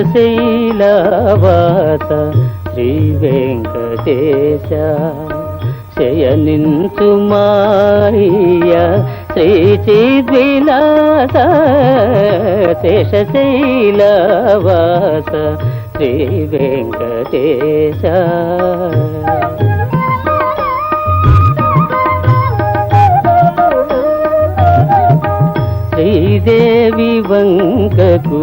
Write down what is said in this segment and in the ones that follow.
శేషశైలవాస శ్రీ వెంకటేశ శయనించు మాయ శ్రీ చిద్విలాస శేషశైలవాస శ్రీ వెంకటేశ శ్రీదేవి వంకకు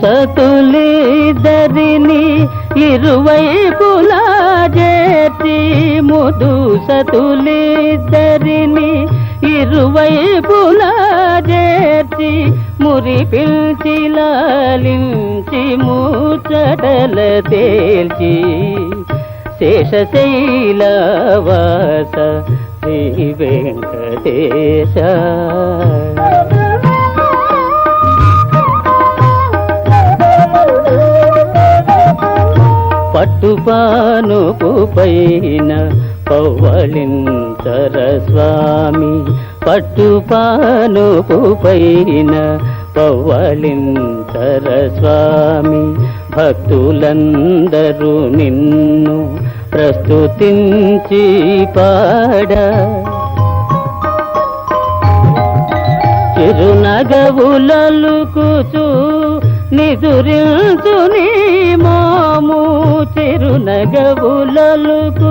సతులిద్దరిని ఇరువైపులా చేర్చి ముదు సతులిద్దరిని ఇరువైపులా చేర్చి మురి పిలిచి లాలించి ముచ్చటల తేల్చి శేషశైలవాస శ్రీ వెంకటేశ. పట్టుపానుపు పైన పవ్వళింతర స్వామి. పట్టుపానుపు పైన పవ్వళింతర స్వామి. భక్తులందరూ నిన్ను ప్రస్తుతించి పాడ. చిరునగవులలుకుచు నిదురించు నీ మోము చిరునగవులలు